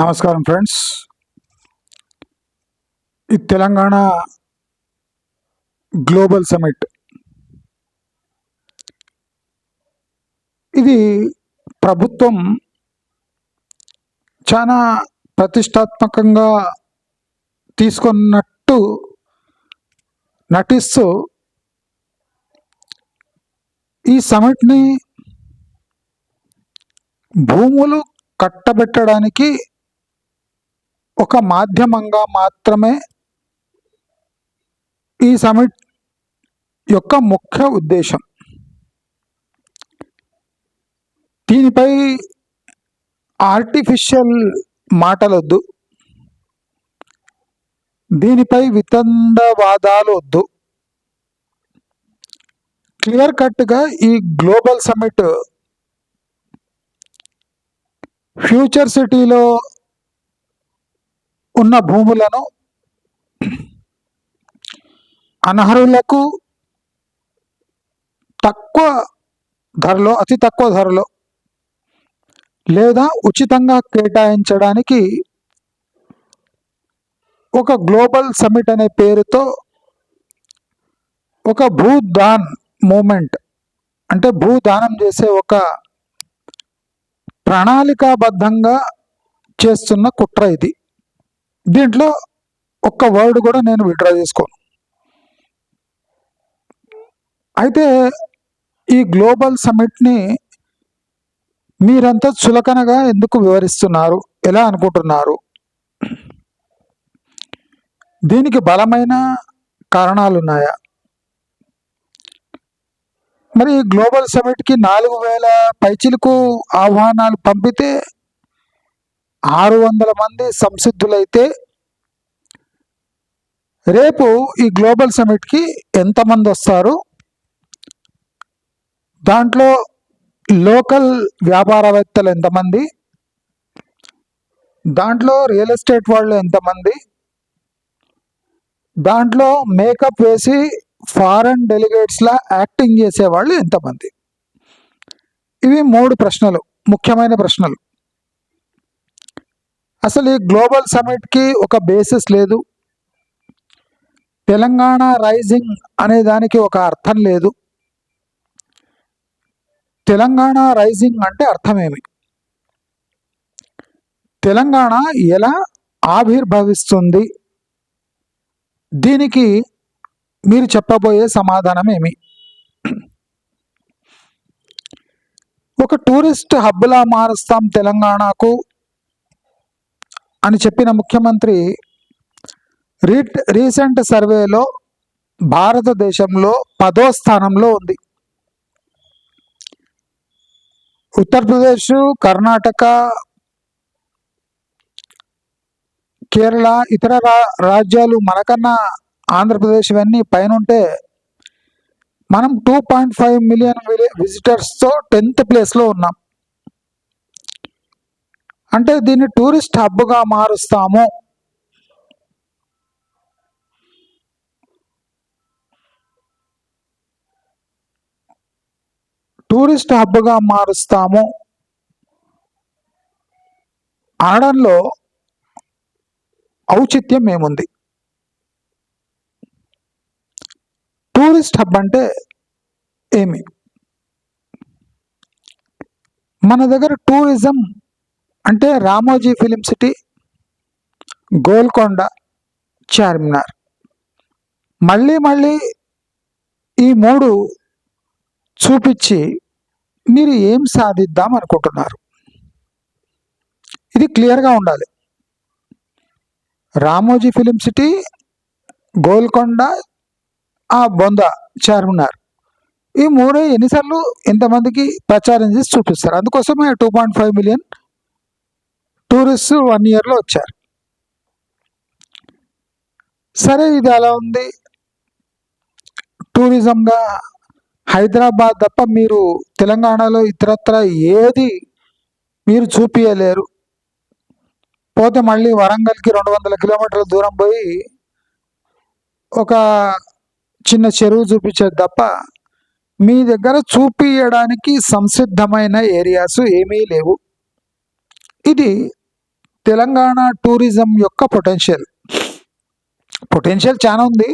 నమస్కారం ఫ్రెండ్స్. ఈ Telangana global summit ఇది ప్రభుత్వం చాలా ప్రతిష్టాత్మకంగా తీసుకున్నట్టు నటిస్తూ ఈ సమిట్ని భూములు కట్టబెట్టడానికి ఒక మాధ్యమంగా మాత్రమే ఈ సమిట్ యొక్క ముఖ్య ఉద్దేశం. దీనిపై ఆర్టిఫిషియల్ మాటలొద్దు. దీనిపై వితండవాదాలు వద్దు. క్లియర్ కట్గా ఈ గ్లోబల్ సమిట్ ఫ్యూచర్ సిటీలో ఉన్న భూములను అనర్హులకు తక్కువ ధరలో అతి తక్కువ ధరలో లేదా ఉచితంగా కేటాయించడానికి ఒక గ్లోబల్ సమిట్ అనే పేరుతో ఒక భూదాన్ మూమెంట్ అంటే భూదానం చేసే ఒక ప్రణాళికాబద్ధంగా చేస్తున్న కుట్ర ఇది. దీంట్లో ఒక్క వర్డ్ కూడా నేను విడ్రా చేసుకోను. అయితే ఈ గ్లోబల్ సమిట్ని మీరంతా చులకనగా ఎందుకు వివరిస్తున్నారు? ఎలా అనుకుంటున్నారు? దీనికి బలమైన కారణాలు ఉన్నాయా మరి గ్లోబల్ సమిట్కి నాలుగు వేల పైచిలకు ఆహ్వానాలు పంపితే ఆరు వందల మంది సంసిద్ధులైతే రేపు ఈ గ్లోబల్ సమిట్కి ఎంతమంది వస్తారు? దాంట్లో లోకల్ వ్యాపారవేత్తలు ఎంతమంది? దాంట్లో రియల్ ఎస్టేట్ వాళ్ళు ఎంతమంది? దాంట్లో మేకప్ వేసి ఫారెన్ డెలిగేట్స్లా యాక్టింగ్ చేసే వాళ్ళు ఎంతమంది? ఇవి మూడు ప్రశ్నలు ముఖ్యమైన ప్రశ్నలు. అసలు ఈ గ్లోబల్ సమిట్కి ఒక బేసిస్ లేదు. తెలంగాణ రైజింగ్ అనే దానికి ఒక అర్థం లేదు. తెలంగాణ రైజింగ్ అంటే అర్థమేమి? తెలంగాణ ఎలా ఆవిర్భవిస్తుంది? దీనికి మీరు చెప్పబోయే సమాధానం ఏమి? ఒక టూరిస్ట్ హబ్లా మారుస్తాం తెలంగాణకు. అని చెప్పిన ముఖ్యమంత్రి రీట్ రీసెంట్ సర్వేలో భారతదేశంలో పదో స్థానంలో ఉంది. ఉత్తరప్రదేశ్ కర్ణాటక కేరళ ఇతర రా రాజ్యాలు మనకన్నా ఆంధ్రప్రదేశ్ ఇవన్నీ పైన ఉంటే మనం టూ పాయింట్ ఫైవ్ మిలియన్ విజిటర్స్తో టెన్త్ ప్లేస్లో ఉన్నాం. అంటే దీన్ని టూరిస్ట్ హబ్గా మారుస్తాము. టూరిస్ట్ హబ్గా మారుస్తాము. అనడంలో ఔచిత్యం ఏముంది? టూరిస్ట్ హబ్ అంటే ఏమి? మన దగ్గర టూరిజం అంటే రామోజీ ఫిలిం సిటీ గోల్కొండ చార్మినార్. మళ్ళీ మళ్ళీ ఈ మూడు చూపించి మీరు ఏం సాధిద్దాం అనుకుంటున్నారు? ఇది క్లియర్గా ఉండాలి. రామోజీ ఫిలిం సిటీ గోల్కొండ ఆ బొంద చార్మినార్. ఈ మూడే ఎన్నిసార్లు ఎంతమందికి ప్రచారం చేసి చూపిస్తారు? అందుకోసమే two point five million tourist one ఇయర్లో వచ్చారు. సరే ఇది అలా ఉంది. టూరిజంగా హైదరాబాద్ తప్ప మీరు తెలంగాణలో ఇతరత్ర ఏది మీరు చూపించలేరు పోతే మళ్ళీ వరంగల్కి రెండు వందల కిలోమీటర్ల దూరం పోయి ఒక చిన్న చెరువు చూపించేది తప్ప మీ దగ్గర చూపించడానికి సంసిద్ధమైన ఏరియాస్ ఏమీ లేవు. ఇది తెలంగాణ టూరిజం యొక్క పొటెన్షియల్. పొటెన్షియల్ చాలా ఉంది.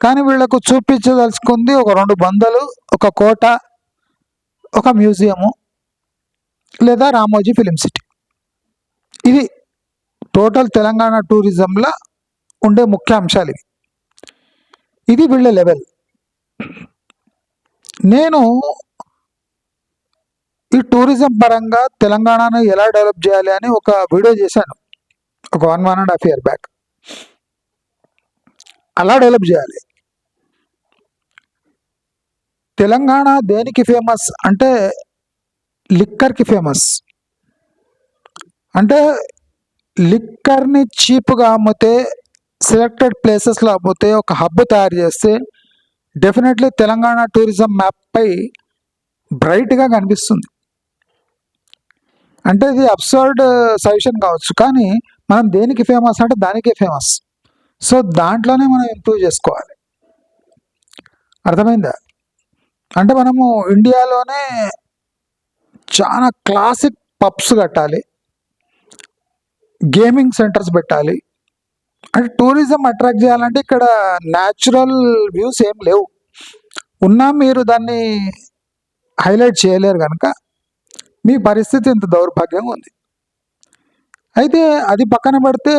కానీ వీళ్ళకు చూపించదలుచుకుంది ఒక రెండు బందలు ఒక కోట ఒక మ్యూజియము లేదా రామోజీ ఫిలిం సిటీ. ఇది టోటల్ తెలంగాణ టూరిజంలో ఉండే ముఖ్య అంశాలు ఇవి. ఇది వీళ్ళ లెవెల్. నేను ఈ టూరిజం పరంగా తెలంగాణను ఎలా డెవలప్ చేయాలి అని ఒక వీడియో చేశాను. ఒక one one and half year back. అలా డెవలప్ చేయాలి. తెలంగాణ దేనికి ఫేమస్ అంటే లిక్కర్కి ఫేమస్. అంటే లిక్కర్ని చీప్గా అమ్మితే సెలెక్టెడ్ ప్లేసెస్లో అమ్మితే ఒక హబ్ తయారు చేస్తే డెఫినెట్లీ తెలంగాణ టూరిజం మ్యాప్పై బ్రైట్గా కనిపిస్తుంది. అంటే ఇది అబ్సర్డ్ సజెషన్ uh, కావచ్చు. కానీ మనం దేనికి ఫేమస్ అంటే దానికే ఫేమస్ సో దాంట్లోనే మనం ఇంప్రూవ్ చేసుకోవాలి. అర్థమైందా? అంటే మనము ఇండియాలోనే చాలా క్లాసిక్ పబ్స్ కట్టాలి. గేమింగ్ సెంటర్స్ పెట్టాలి. అంటే టూరిజం అట్రాక్ట్ చేయాలంటే ఇక్కడ న్యాచురల్ వ్యూస్ ఏం లేవు. ఉన్నా మీరు దాన్ని హైలైట్ చేయలేరు కనుక మీ పరిస్థితి ఇంత దౌర్భాగ్యంగా ఉంది? అయితే అది పక్కన పెడితే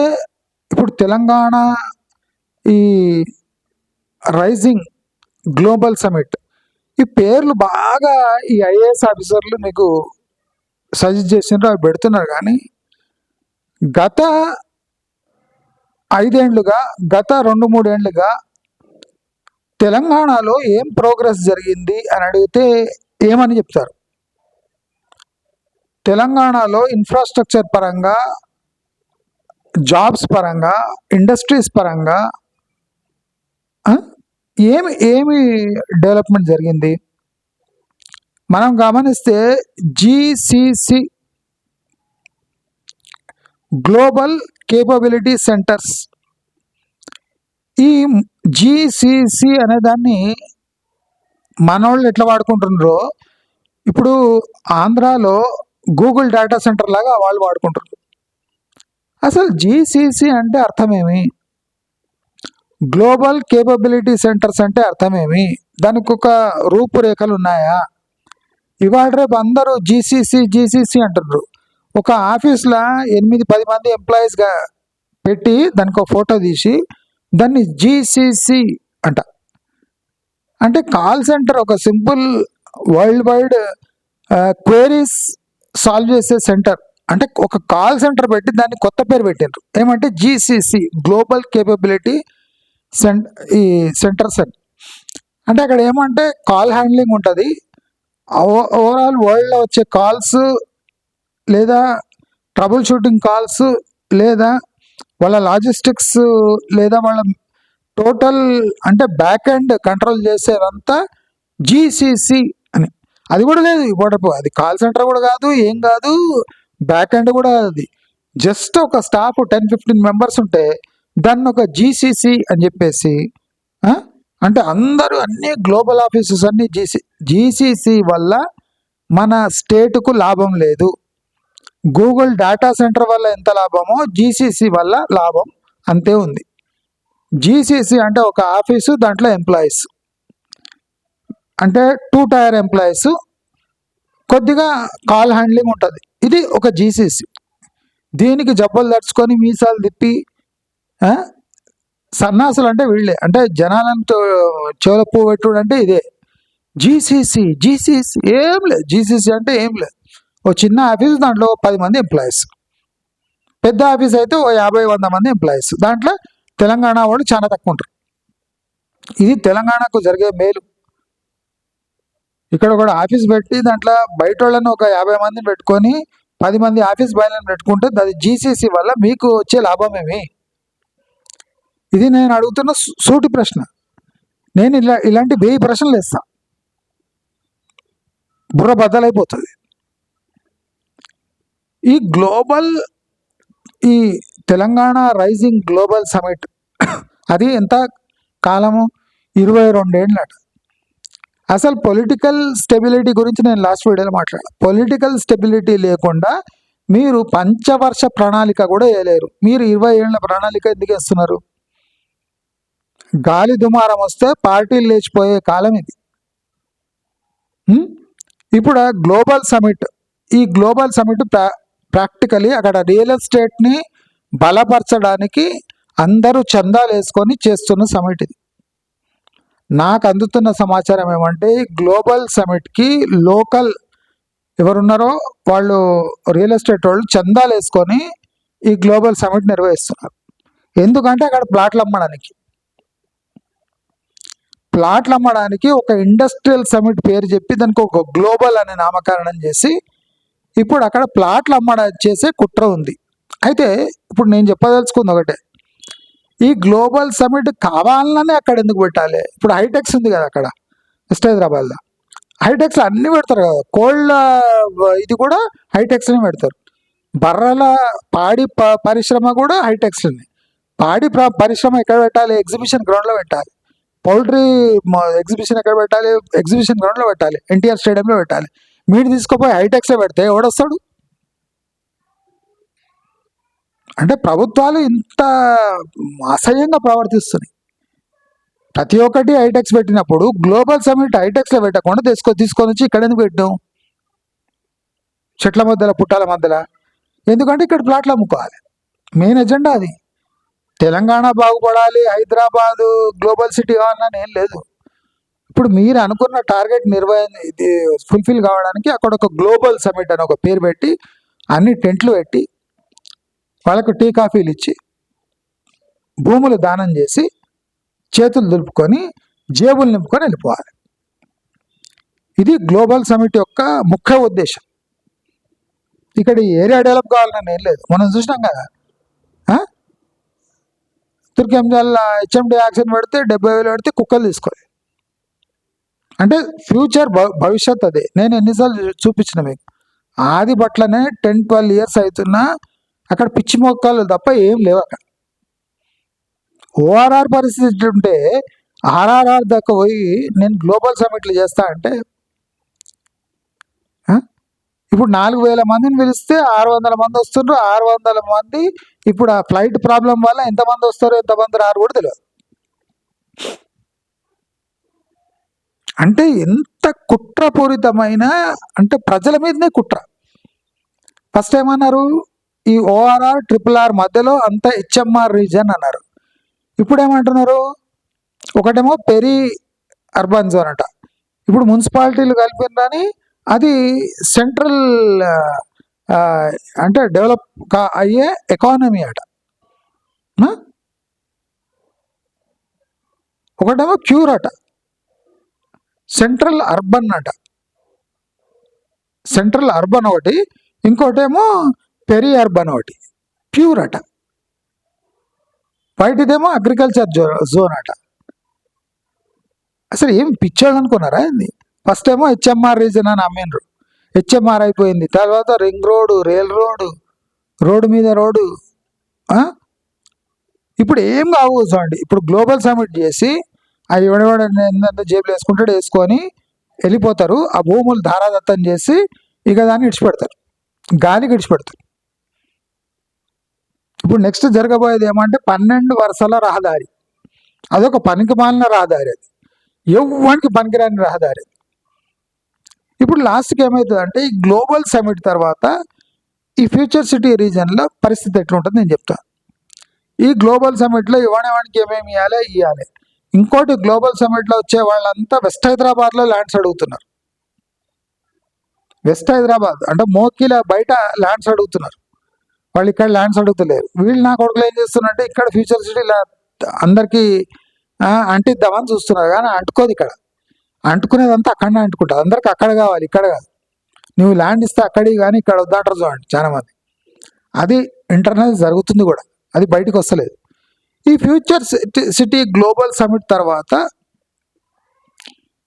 ఇప్పుడు తెలంగాణ ఈ రైజింగ్ గ్లోబల్ సమిట్ ఈ పేర్లు బాగా ఈ ఐఏఎస్ ఆఫీసర్లు మీకు సజెస్ట్ చేసినారు అవి పెడుతున్నారు కానీ గత ఐదేండ్లుగా గత రెండు మూడేండ్లుగా తెలంగాణలో ఏం ప్రోగ్రెస్ జరిగింది అని అడిగితే ఏమని చెప్తారు? తెలంగాణలో ఇన్ఫ్రాస్ట్రక్చర్ పరంగా జాబ్స్ పరంగా ఇండస్ట్రీస్ పరంగా ఏమి ఏమి డెవలప్మెంట్ జరిగింది? మనం గమనిస్తే జీసీసీ గ్లోబల్ కేపబిలిటీ సెంటర్స్ ఈ జీసీసీ అనే దాన్ని మనోళ్ళు ఎట్లా వాడుకుంటున్నారో ఇప్పుడు ఆంధ్రాలో గూగుల్ డేటా సెంటర్ లాగా వాళ్ళు వాడుకుంటున్నారు అసలు జీసీసీ అంటే అర్థమేమి? గ్లోబల్ కేపబిలిటీ సెంటర్స్ అంటే అర్థమేమి? దానికి ఒక రూపురేఖలు ఉన్నాయా? ఇవాళ రేపు అందరూ జీసీసీ జీసీసీ అంటున్నారు. ఒక ఆఫీస్లో ఎనిమిది పది మంది ఎంప్లాయీస్గా పెట్టి దానికి ఒక ఫోటో తీసి దాన్ని జీసీసీ అంట. అంటే కాల్ సెంటర్ ఒక simple world wide queries solve చేసే సెంటర్ అంటే ఒక కాల్ సెంటర్ పెట్టి దాన్ని కొత్త పేరు పెట్టారు ఏమంటే జీసీసీ గ్లోబల్ కేపబిలిటీ సెంట ఈ సెంటర్స్ అని అంటే అక్కడ ఏమంటే కాల్ హ్యాండ్లింగ్ ఉంటుంది. ఓవరాల్ వరల్డ్లో వచ్చే కాల్స్ లేదా ట్రబుల్ షూటింగ్ కాల్స్ లేదా వాళ్ళ లాజిస్టిక్స్ లేదా వాళ్ళ టోటల్ అంటే బ్యాక్ అండ్ కంట్రోల్ చేసేదంతా జీసీసీ అది కూడా లేదు. ఇవ్వడపు అది కాల్ సెంటర్ కూడా కాదు ఏం కాదు బ్యాక్ ఎండ్ కూడా అది. జస్ట్ ఒక స్టాఫ్ టెన్ ఫిఫ్టీన్ మెంబర్స్ ఉంటే దాన్ని ఒక జీసీసీ అని చెప్పేసి అంటే అందరూ అన్ని గ్లోబల్ ఆఫీసెస్ అన్ని జీసీ జీసీసీ వల్ల మన స్టేట్కు లాభం లేదు. గూగుల్ డేటా సెంటర్ వల్ల ఎంత లాభమో జీసీసీ వల్ల లాభం అంతే ఉంది. జీసీసీ అంటే ఒక ఆఫీసు దాంట్లో ఎంప్లాయీస్ అంటే టూ టైర్ ఎంప్లాయీస్ కొద్దిగా కాల్ హ్యాండ్లింగ్ ఉంటుంది. ఇది ఒక జీసీసీ దీనికి జబ్బలు దడుచుకొని మీసాలు తిప్పి సన్నాసులు అంటే వీళ్ళే. అంటే జనాలను తో- చెవుల పువ్వు పెట్టుడు అంటే ఇదే జీసీసీ జీసీసీ ఏం లేదు. జీసీసీ అంటే ఏం లేదు. ఓ చిన్న ఆఫీస్ దాంట్లో పది మంది ఎంప్లాయీస్ పెద్ద ఆఫీస్ అయితే ఓ యాభై వంద మంది ఎంప్లాయీస్ దాంట్లో తెలంగాణ వాళ్ళు చాలా తక్కువ ఉంటారు. ఇది తెలంగాణకు జరిగే మేలు. ఇక్కడ కూడా ఆఫీస్ పెట్టి దాంట్లో బయట వాళ్ళని ఒక యాభై మందిని పెట్టుకొని పది మంది ఆఫీస్ బాయ్లను పెట్టుకుంటే అది జీసీసీ వల్ల మీకు వచ్చే లాభం ఏమి? ఇది నేను అడుగుతున్న సూటి ప్రశ్న. నేను ఇలా ఇలాంటి వెయ్యి ప్రశ్నలు వేస్తా. బుర్ర బద్దలైపోతుంది. ఈ గ్లోబల్ ఈ తెలంగాణ రైజింగ్ గ్లోబల్ సమిట్ అది ఎంత కాలము? ఇరవై రెండేళ్ళట అసలు పొలిటికల్ స్టెబిలిటీ గురించి నేను లాస్ట్ వీడియోలో మాట్లాడాను. పొలిటికల్ స్టెబిలిటీ లేకుండా మీరు పంచవర్ష ప్రణాళిక కూడా వేయలేరు. మీరు ఇరవై ఏళ్ళ ప్రణాళిక ఎందుకు వేస్తున్నారు? గాలి దుమారం వస్తే పార్టీలు లేచిపోయే కాలం ఇది. ఇప్పుడు గ్లోబల్ సమిట్ ఈ గ్లోబల్ సమిట్ ప్రా ప్రాక్టికలీ అక్కడ రియల్ ఎస్టేట్ని బలపరచడానికి అందరూ చందాలు వేసుకొని చేస్తున్న సమిట్ ఇది. నాకు అందుతున్న సమాచారం ఏమంటే గ్లోబల్ సమిట్కి లోకల్ ఎవరున్నారో వాళ్ళు రియల్ ఎస్టేట్ వాళ్ళు చందాలు వేసుకొని ఈ గ్లోబల్ సమిట్ నిర్వహిస్తున్నారు. ఎందుకంటే అక్కడ ప్లాట్లు అమ్మడానికి. ప్లాట్లు అమ్మడానికి ఒక ఇండస్ట్రియల్ సమిట్ పేరు చెప్పి దానికి ఒక గ్లోబల్ అనే నామకరణం చేసి ఇప్పుడు అక్కడ ప్లాట్లు అమ్మడానికి చేసే కుట్ర ఉంది. అయితే ఇప్పుడు నేను చెప్పదలుచుకుంది ఒకటే. ఈ గ్లోబల్ సమిట్ కావాలనే అక్కడ ఎందుకు పెట్టాలి? ఇప్పుడు హైటెక్స్ ఉంది కదా అక్కడ వెస్ట్ హైదరాబాద్లో. హైటెక్స్ అన్నీ పెడతారు కదా. కోళ్ళ ఇది కూడా హైటెక్స్ని పెడతారు. బర్రెల పాడి ప- పరిశ్రమ కూడా హైటెక్స్ ఉంది పాడి పరిశ్రమ ఎక్కడ పెట్టాలి? ఎగ్జిబిషన్ గ్రౌండ్లో పెట్టాలి. పౌల్ట్రీ ఎగ్జిబిషన్ ఎక్కడ పెట్టాలి? ఎగ్జిబిషన్ గ్రౌండ్లో పెట్టాలి. ఎన్టీఆర్ స్టేడియంలో పెట్టాలి. మీరు తీసుకుపోయి హైటెక్స్లో పెడితే ఎవడొస్తాడు? అంటే ప్రభుత్వాలు ఇంత అసహ్యంగా ప్రవర్తిస్తున్నాయి. ప్రతి ఒక్కటి హైటెక్స్ పెట్టినప్పుడు గ్లోబల్ సమిట్ హైటెక్స్లో పెట్టకుండా తీసుకో తీసుకొని వచ్చి ఇక్కడ ఎందుకు పెట్టాం చెట్ల మధ్యలో పుట్టాల మధ్యలో. ఎందుకంటే ఇక్కడ ప్లాట్లు అమ్ముకోవాలి. మెయిన్ ఎజెండా అది. తెలంగాణ బాగుపడాలి హైదరాబాదు గ్లోబల్ సిటీ కావాలని ఏం లేదు. ఇప్పుడు మీరు అనుకున్న టార్గెట్ నిర్వహణ ఇది ఫుల్ఫిల్ కావడానికి అక్కడ ఒక గ్లోబల్ సమిట్ అని ఒక పేరు పెట్టి అన్ని టెంట్లు పెట్టి వాళ్ళకు టీ కాఫీలు ఇచ్చి భూములు దానం చేసి చేతులు దులుపుకొని జేబులు నింపుకొని వెళ్ళిపోవాలి. ఇది గ్లోబల్ సమిట్ యొక్క ముఖ్య ఉద్దేశం. ఇక్కడ ఈ ఏరియా డెవలప్ కావాలని ఏం లేదు. మనం చూసినాం కదా. ఆ? తుర్కెంజాల హెచ్ఎండి యాక్షన్ పెడితే డెబ్బై వేలు పెడితే కుక్కలు తీసుకోవాలి. అంటే ఫ్యూచర్ భవిష్యత్ అదే. నేను ఎన్నిసార్లు చూపించిన మీకు. ఆది పట్లనే టెన్ ట్వెల్వ్ ఇయర్స్ అవుతున్నా అక్కడ పిచ్చి మొక్కలు తప్ప ఏం లేవు అక్కడ. ఓఆర్ఆర్ పరిస్థితి ఉంటే ఆర్ఆర్ఆర్ దాకా పోయి నేను గ్లోబల్ సమ్మిట్లు చేస్తా అంటే ఇప్పుడు నాలుగు వేల మందిని పిలిస్తే ఆరు వందల మంది వస్తుండ్రు. ఆరు వందల మంది ఇప్పుడు ఆ ఫ్లైట్ ప్రాబ్లం వల్ల ఎంతమంది వస్తారు ఎంతమంది రారు కూడా తెలియదు. అంటే ఎంత కుట్రపూరితమైన అంటే ప్రజల మీదనే కుట్ర. ఫస్ట్ ఏమన్నారు? ఈ ఓఆర్ఆర్ ట్రిపుల్ ఆర్ మధ్యలో అంత హెచ్ఎంఆర్ రీజన్ అన్నారు. ఇప్పుడు ఏమంటున్నారు ఒకటేమో పెరి అర్బన్ జోన్ అంట. ఇప్పుడు మున్సిపాలిటీలు కలిపినని అది సెంట్రల్ అంటే డెవలప్ అయ్యే ఎకానమీ అట. ఒకటేమో క్యూర్ అట. సెంట్రల్ అర్బన్ అట. సెంట్రల్ అర్బన్ ఒకటి. ఇంకోటేమో పెరియార్ బనోటి. ప్యూర్ అట. బయటదేమో అగ్రికల్చర్ జో జోన్ అట. అసలు ఏం పిచ్చోళ్ళు అనుకున్నారా ఏంది? ఫస్ట్ ఏమో హెచ్ఎంఆర్ రీజన్ అని అమ్మిండ్రు. హెచ్ఎంఆర్ అయిపోయింది. తర్వాత ring road rail road road మీద రోడ్డు ఇప్పుడు ఏం కావు చూడండి. ఇప్పుడు గ్లోబల్ సమిట్ చేసి ఆ ఎవడెవడ ఏంటంటే జేబులు వేసుకుంటాడు వేసుకొని వెళ్ళిపోతారు. ఆ భూములు ధారాదత్తం చేసి ఇక దాన్ని ఇడిచిపెడతారు గాలికి ఇడిచిపెడతారు ఇప్పుడు నెక్స్ట్ జరగబోయేది ఏమంటే పన్నెండు వరుసల రహదారి. అదొక పనికి మాలిన రహదారి అది. ఎవ్వరికి పనికిరాని రహదారి అది. ఇప్పుడు లాస్ట్కి ఏమవుతుందంటే ఈ గ్లోబల్ సమిట్ తర్వాత ఈ ఫ్యూచర్ సిటీ రీజన్లో పరిస్థితి ఎట్లుంటుంది నేను చెప్తాను. ఈ గ్లోబల్ సమిట్లో ఇవ్వనివానికి ఏమేమి ఇవ్వాలి ఇవ్వాలి ఇంకోటి గ్లోబల్ సమిట్లో వచ్చే వాళ్ళంతా వెస్ట్ హైదరాబాద్లో ల్యాండ్స్ అడుగుతున్నారు. వెస్ట్ హైదరాబాద్ అంటే మోకిల బయట ల్యాండ్స్ అడుగుతున్నారు. వాళ్ళు ఇక్కడ ల్యాండ్స్ అడుగుతలేరు. వీళ్ళు నా కొడుకులు ఏం చేస్తున్నారంటే ఇక్కడ ఫ్యూచర్ సిటీలో అందరికీ అంటిద్దామని చూస్తున్నారు. కానీ అంటుకోదు ఇక్కడ. అంటుకునేదంతా అక్కడనే అంటుకుంటుంది అందరికి అక్కడ కావాలి ఇక్కడ కాదు. నువ్వు ల్యాండ్ ఇస్తే అక్కడికి కానీ ఇక్కడ వద్దంటారు చూడండి చాలా మంది అది ఇంటర్నల్ జరుగుతుంది కూడా. అది బయటకు వస్తలేదు. ఈ future city city global summit తర్వాత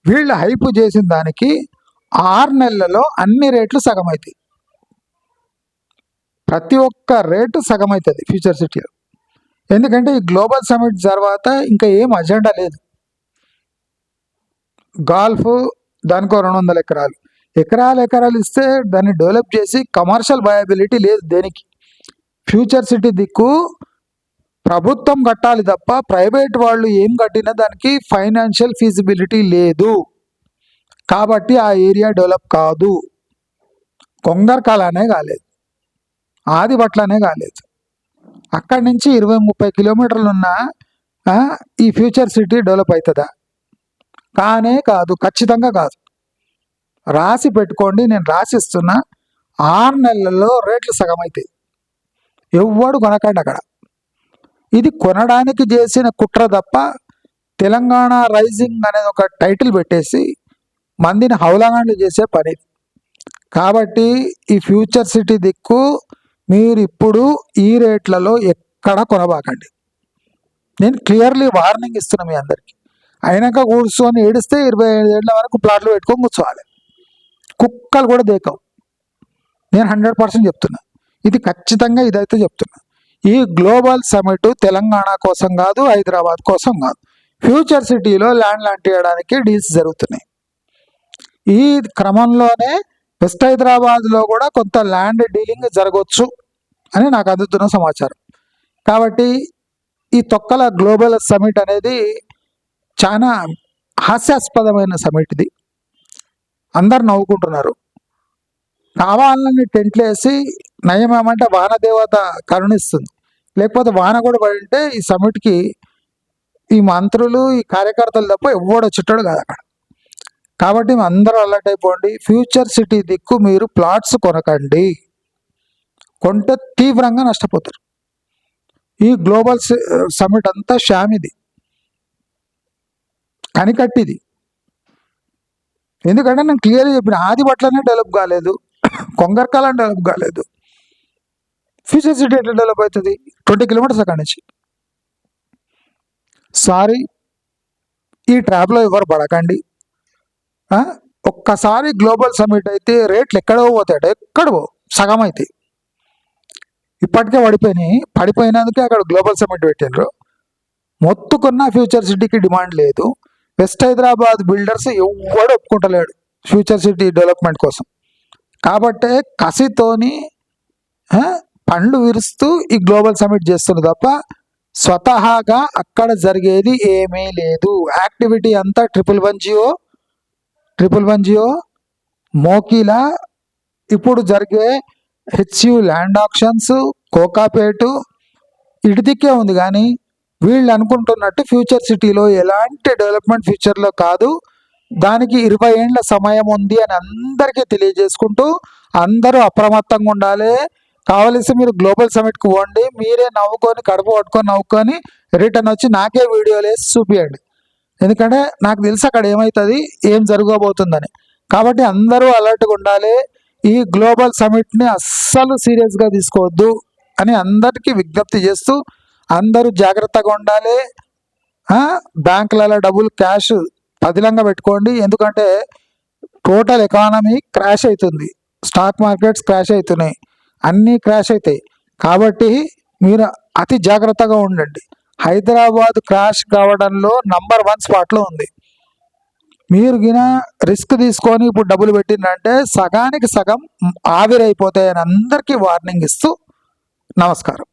వీళ్ళు హైప్ చేసిన దానికి ఆరు నెలలలో అన్ని రేట్లు సగం అవుతాయి ప్రతి ఒక్క రేటు సగం అవుతుంది ఫ్యూచర్ సిటీలో. ఎందుకంటే ఈ గ్లోబల్ సమిట్ తర్వాత ఇంకా ఏం అజెండా లేదు. గాల్ఫ్ దానికో రెండు వందల ఎకరాలు. ఎకరాలు ఎకరాలు ఇస్తే దాన్ని డెవలప్ చేసి కమర్షియల్ వయబిలిటీ లేదు దేనికి. ఫ్యూచర్ సిటీ దిక్కు ప్రభుత్వం కట్టాలి తప్ప ప్రైవేట్ వాళ్ళు ఏం కట్టినా దానికి ఫైనాన్షియల్ ఫీజిబిలిటీ లేదు. కాబట్టి ఆ ఏరియా డెవలప్ కాదు. కొంగర్కాలనే కాలేదు. ఆదిబట్లనే కాలేదు. అక్కడి నుంచి ఇరవై ముప్పై కిలోమీటర్లు ఉన్న ఈ ఫ్యూచర్ సిటీ డెవలప్ అవుతుందా కానే కాదు ఖచ్చితంగా కాదు. రాసి పెట్టుకోండి నేను రాసిస్తున్నా ఆరు నెలల్లో రేట్లు సగం అవుతాయి ఎవ్వడు కొనకండి అక్కడ. ఇది కొనడానికి చేసిన కుట్ర తప్ప తెలంగాణ రైజింగ్ అనేది ఒక టైటిల్ పెట్టేసి మందిని హౌలగాండ్లు చేసే పని. కాబట్టి ఈ ఫ్యూచర్ సిటీ దిక్కు మీరు ఇప్పుడు ఈ రేట్లలో ఎక్కడ కొనబాకండి. నేను క్లియర్లీ వార్నింగ్ ఇస్తున్నా మీ అందరికీ. అయినాక కూర్చొని ఏడిస్తే ఇరవై ఐదు ఏళ్ళ వరకు ప్లాట్లు పెట్టుకొని కూర్చోవాలి. కుక్కలు కూడా దేకవు. నేను హండ్రెడ్ పర్సెంట్ చెప్తున్నా. ఇది ఖచ్చితంగా ఇదైతే చెప్తున్నా. ఈ గ్లోబల్ సమిట్ తెలంగాణ కోసం కాదు హైదరాబాద్ కోసం కాదు. ఫ్యూచర్ సిటీలో ల్యాండ్ లాంటి చేయడానికి డీల్స్ జరుగుతున్నాయి. ఈ క్రమంలోనే వెస్ట్ హైదరాబాద్లో కూడా కొంత ల్యాండ్ డీలింగ్ జరగవచ్చు అని నాకు అందుతున్న సమాచారం. కాబట్టి ఈ తొక్కల గ్లోబల్ సమిట్ అనేది చాలా హాస్యాస్పదమైన సమిట్ ఇది. అందరు నవ్వుకుంటున్నారు. కావాలని టెంట్లు వేసి నయం ఏమంటే వాన దేవత కరుణిస్తుంది. లేకపోతే వాన కూడా పడి ఉంటే ఈ సమిట్కి ఈ మంత్రులు ఈ కార్యకర్తలు తప్ప ఎవడు చుట్టడు కాదు అక్కడ కాబట్టి మేము అందరూ అలర్ట్ అయిపోండి. ఫ్యూచర్ సిటీ దిక్కు మీరు ప్లాట్స్ కొనకండి. కొంటే తీవ్రంగా నష్టపోతారు. ఈ గ్లోబల్ సి- సమిట్ అంతా షామిది కనికట్టిది ఎందుకంటే నేను క్లియర్గా చెప్పిన ఆది పట్లనే డెవలప్ కాలేదు. కొంగర్కాలం డెవలప్ కాలేదు. ఫ్యూచర్ సిటీ ఎట్లా డెవలప్ అవుతుంది? ట్వంటీ కిలోమీటర్స్ అక్కడి నుంచి. సారీ ఈ ట్రాప్లో ఎవరు పడకండి. ఒక్కసారి గ్లోబల్ సమ్మిట్ అయితే రేట్లు ఎక్కడో పోతాయట ఎక్కడో సగం అయితే ఇప్పటికే పడిపోయినాయి పడిపోయినందుకే అక్కడ గ్లోబల్ సమ్మిట్ పెట్టిండ్రు. మొత్తుకున్న ఫ్యూచర్ సిటీకి డిమాండ్ లేదు. వెస్ట్ హైదరాబాద్ బిల్డర్స్ ఎవ్వడు ఒప్పుకుంటలేడు ఫ్యూచర్ సిటీ డెవలప్మెంట్ కోసం. కాబట్టే కసితోని పండ్లు విరుస్తూ ఈ గ్లోబల్ సమ్మిట్ చేస్తున్నారు తప్ప స్వతహాగా అక్కడ జరిగేది ఏమీ లేదు. యాక్టివిటీ అంతా triple one GO triple one GO Mokila ఇప్పుడు జరిగే హెచ్యు ల్యాండ్ ఆక్షన్స్ కోకాపేటు ఇటుదిక్కే ఉంది కానీ వీళ్ళు అనుకుంటున్నట్టు ఫ్యూచర్ సిటీలో ఎలాంటి డెవలప్మెంట్ ఫ్యూచర్లో కాదు. దానికి ఇరవై ఏండ్ల సమయం ఉంది అని అందరికీ తెలియజేసుకుంటూ అందరూ అప్రమత్తంగా ఉండాలి. కావలసి మీరు గ్లోబల్ సమిట్కి పోండి. మీరే నవ్వుకొని కడుపు పట్టుకొని నవ్వుకొని రిటర్న్ వచ్చి నాకే వీడియోలు వేసి చూపియండి. ఎందుకంటే నాకు తెలుసు అక్కడ ఏమవుతుంది ఏం జరగబోతుందని. కాబట్టి అందరూ అలర్ట్గా ఉండాలి ఈ గ్లోబల్ సమిట్ని అస్సలు సీరియస్గా తీసుకోవద్దు అని అందరికీ విజ్ఞప్తి చేస్తూ అందరూ జాగ్రత్తగా ఉండాలి. బ్యాంకులలో డబ్బులు క్యాష్ పదిలంగా పెట్టుకోండి. ఎందుకంటే టోటల్ ఎకానమీ క్రాష్ అవుతుంది. స్టాక్ మార్కెట్స్ క్రాష్ అవుతున్నాయి. అన్నీ క్రాష్ అవుతాయి. కాబట్టి మీరు అతి జాగ్రత్తగా ఉండండి. హైదరాబాద్ క్రాష్ కావడంలో నంబర్ వన్ స్పాట్లో ఉంది. మీరు గిన రిస్క్ తీసుకొని ఇప్పుడు డబ్బులు పెట్టిందంటే సగానికి సగం ఆవిరైపోతాయని అందరికీ వార్నింగ్ ఇస్తూ నమస్కారం.